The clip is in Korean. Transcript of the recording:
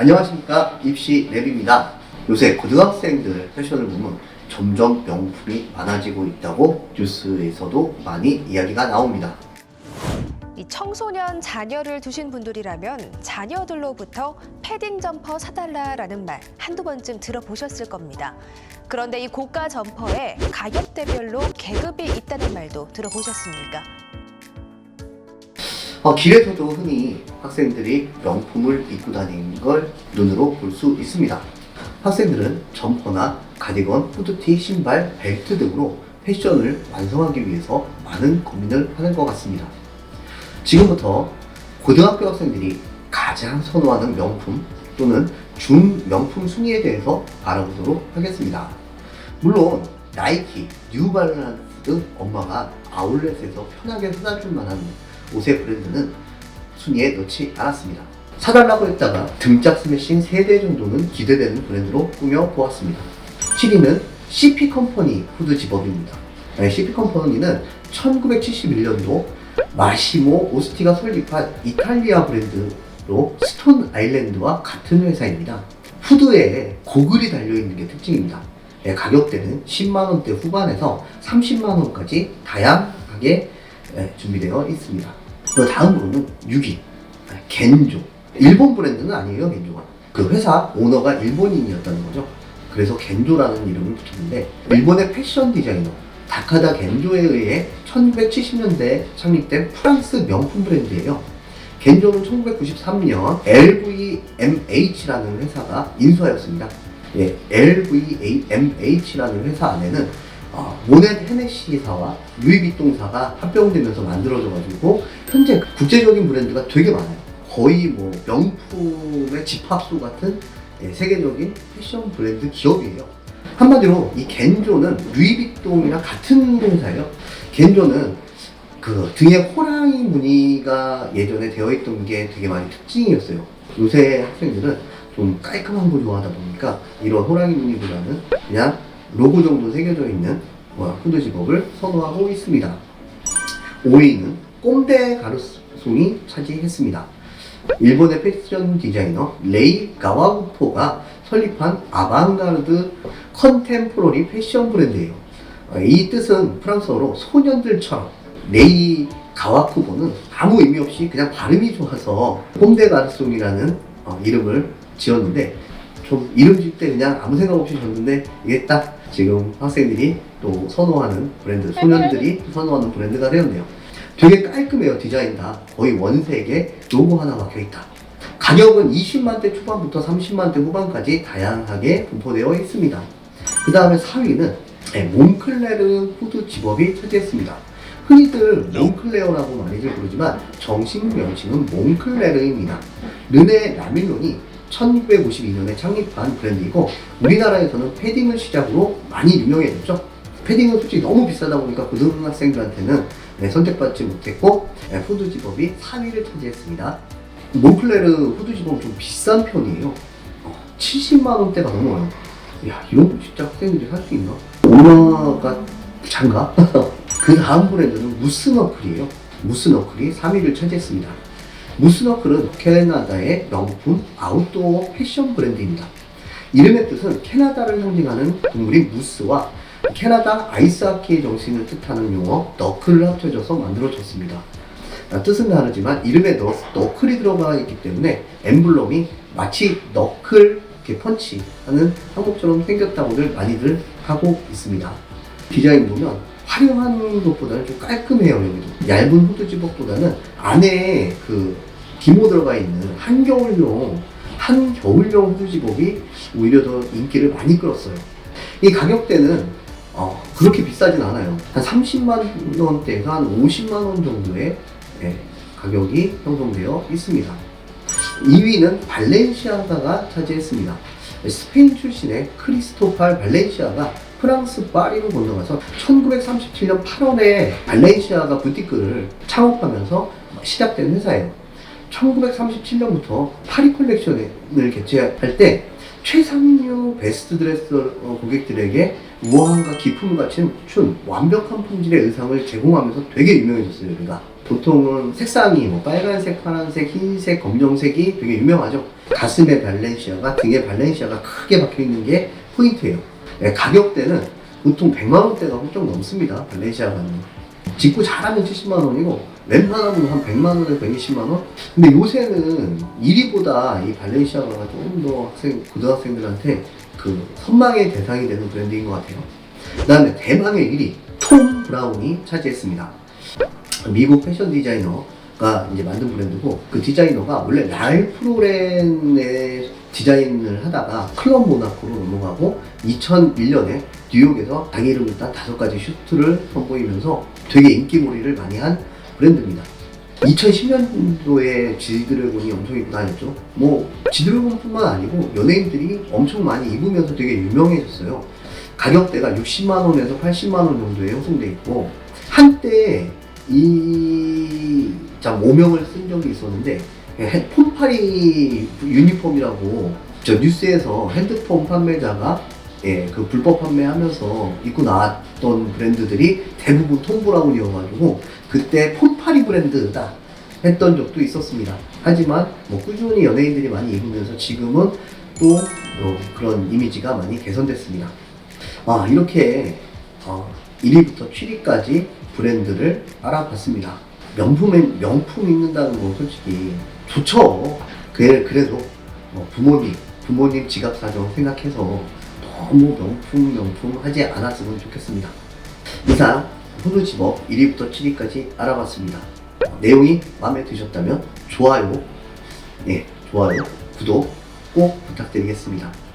안녕하십니까 입시 랩입니다. 요새 고등학생들 패션을 보면 점점 명품이 많아지고 있다고 뉴스에서도 많이 이야기가 나옵니다. 이 청소년 자녀를 두신 분들이라면 자녀들로부터 패딩 점퍼 사달라라는 말 한두 번쯤 들어보셨을 겁니다. 그런데 이 고가 점퍼에 가격대별로 계급이 있다는 말도 들어보셨습니까? 어, 길에서도 흔히 학생들이 명품을 입고 다니는 걸 눈으로 볼 수 있습니다. 학생들은 점퍼나 가디건, 후드티, 신발, 벨트 등으로 패션을 완성하기 위해서 많은 고민을 하는 것 같습니다. 지금부터 고등학교 학생들이 가장 선호하는 명품 또는 준명품 순위에 대해서 알아보도록 하겠습니다. 물론 나이키, 뉴발란스 등 엄마가 아울렛에서 편하게 사줄 만한 옷의 브랜드는 순위에 넣지 않았습니다. 사달라고 했다가 등짝 스매싱 3대 정도는 기대되는 브랜드로 꾸며 보았습니다. 7위는 CP 컴퍼니 후드 집업입니다. 네, CP 컴퍼니는 1971년도 마시모 오스티가 설립한 이탈리아 브랜드로 스톤 아일랜드와 같은 회사입니다. 후드에 고글이 달려있는 게 특징입니다. 네, 가격대는 10만원대 후반에서 30만원까지 다양하게 네, 준비되어 있습니다. 그 다음으로는 6위 겐조. 일본 브랜드는 아니에요 겐조가. 그 회사 오너가 일본인이었다는 거죠. 그래서 겐조라는 이름을 붙였는데 일본의 패션 디자이너 다카다 겐조에 의해 1970년대에 창립된 프랑스 명품 브랜드예요. 겐조는 1993년 LVMH라는 회사가 인수하였습니다. 예, LVMH라는 회사 안에는 어, 모넷 헤네시사와 루이비통사가 합병되면서 만들어져가지고 현재 국제적인 브랜드가 되게 많아요. 거의 뭐 명품의 집합소 같은 예, 세계적인 패션 브랜드 기업이에요. 한마디로 이 겐조는 루이비통이랑 같은 회사예요. 겐조는 그 등에 호랑이 무늬가 예전에 되어 있던 게 되게 많이 특징이었어요. 요새 학생들은 좀 깔끔한 거 좋아하다 보니까 이런 호랑이 무늬보다는 그냥 로고 정도 새겨져 있는 뭐, 후드 집업을 선호하고 있습니다. 5위는 꼼데 가르송이 차지했습니다. 일본의 패션 디자이너 레이 가와우토가 설립한 아방가르드 컨템포러리 패션 브랜드예요. 어, 이 뜻은 프랑스어로 소년들처럼 레이 가와쿠보는 아무 의미 없이 그냥 발음이 좋아서 꼼데 가르송이라는 어, 이름을 지었는데 좀 이름 질때 그냥 아무 생각 없이 줬는데 이게 딱 지금 학생들이 또 선호하는 브랜드, 소년들이 선호하는 브랜드가 되었네요. 되게 깔끔해요, 디자인 다. 거의 원색에 로고 하나 박혀 있다. 가격은 20만대 초반부터 30만대 후반까지 다양하게 분포되어 있습니다. 그 다음에 4위는 몽클레르 후드 집업이 차지했습니다. 흔히들 몽클레어라고 많이들 부르지만 정식 명칭은 몽클레르입니다. 르네 라밀론이 1952년에 창립한 브랜드이고 우리나라에서는 패딩을 시작으로 많이 유명해졌죠. 패딩은 솔직히 너무 비싸다 보니까 고등학생들한테는 네, 선택받지 못했고 네, 후드 집업이 4위를 차지했습니다. 몽클레르 후드 집업은 좀 비싼 편이에요. 70만 원대가 넘어요. 야 이런 거 진짜 학생들이 살 수 있나? 오너가 부자인가? 그 다음 브랜드는 무스너클이에요. 무스너클이 3위를 차지했습니다. 무스너클은 캐나다의 명품 아웃도어 패션 브랜드입니다. 이름의 뜻은 캐나다를 상징하는 동물인 무스와 캐나다 아이스하키의 정신을 뜻하는 용어 너클을 합쳐져서 만들어졌습니다. 아, 뜻은 다르지만 이름에 너, 너클이 들어가 있기 때문에 엠블럼이 마치 너클 이렇게 펀치하는 한국처럼 생겼다고들 많이들 하고 있습니다. 디자인 보면 화려한 것보다는 좀 깔끔해요 얇은 후드 집업보다는 안에 그 기모 들어가 있는 한겨울용 한겨울용 후드 집업이 오히려 더 인기를 많이 끌었어요. 이 가격대는 어, 그렇게 비싸진 않아요. 한 30만 원대에서 한 50만 원 정도의 예, 가격이 형성되어 있습니다. 2위는 발렌시아가가 차지했습니다. 스페인 출신의 크리스토팔 발렌시아가 프랑스 파리로 건너가서 1937년 8월에 발렌시아가 부티크를 창업하면서 시작된 회사예요. 1937년부터 파리 컬렉션을 개최할 때 최상류 베스트 드레서 고객들에게 우아함과 기품을 갖춘 춘 완벽한 품질의 의상을 제공하면서 되게 유명해졌어요, 우리가. 보통은 색상이 뭐 빨간색, 파란색, 흰색, 검정색이 되게 유명하죠. 가슴에 발렌시아가, 등에 발렌시아가 크게 박혀 있는 게 포인트예요. 예, 가격대는 보통 100만 원대가 훌쩍 넘습니다. 발렌시아가는. 직구 잘하면 70만 원이고 웬만하면 한 100만 원에서 120만 원? 근데 요새는 1위보다 이 발렌시아가가 조금 더 학생, 고등학생들한테 그 선망의 대상이 되는 브랜드인 것 같아요. 그 다음에 대망의 1위, 톰 브라운이 차지했습니다. 미국 패션 디자이너 가 이제 만든 브랜드고 그 디자이너가 원래 랄 프 로렌의 디자인을 하다가 클럽 모나코로 넘어가고 2001년에 뉴욕에서 자기 이름을 딴 다섯 가지 슈트를 선보이면서 되게 인기몰이를 많이 한 브랜드입니다. 2010년도에 지드래곤이 엄청 입고 다녔죠. 뭐 지드래곤뿐만 아니고 연예인들이 엄청 많이 입으면서 되게 유명해졌어요. 가격대가 60만 원에서 80만 원 정도에 형성돼 있고 한때 이 참, 오명을 쓴 적이 있었는데 헤- 폼파리 유니폼이라고 저 뉴스에서 핸드폰 판매자가 예, 그 불법 판매하면서 입고 나왔던 브랜드들이 대부분 톰 브라운이어가지고 그때 폼파리 브랜드다 했던 적도 있었습니다. 하지만 뭐 꾸준히 연예인들이 많이 입으면서 지금은 또 어, 그런 이미지가 많이 개선됐습니다. 아 이렇게 어, 1위부터 7위까지 브랜드를 알아봤습니다. 명품에 명품 입는다는 건 솔직히 좋죠. 그래, 그래도 어, 부모님 부모님 지갑 사정 생각해서 너무 명품 명품 하지 않았으면 좋겠습니다. 이상 후드 집업 1위부터 7위까지 알아봤습니다. 어, 내용이 마음에 드셨다면 좋아요, 예, 좋아요, 구독 꼭 부탁드리겠습니다.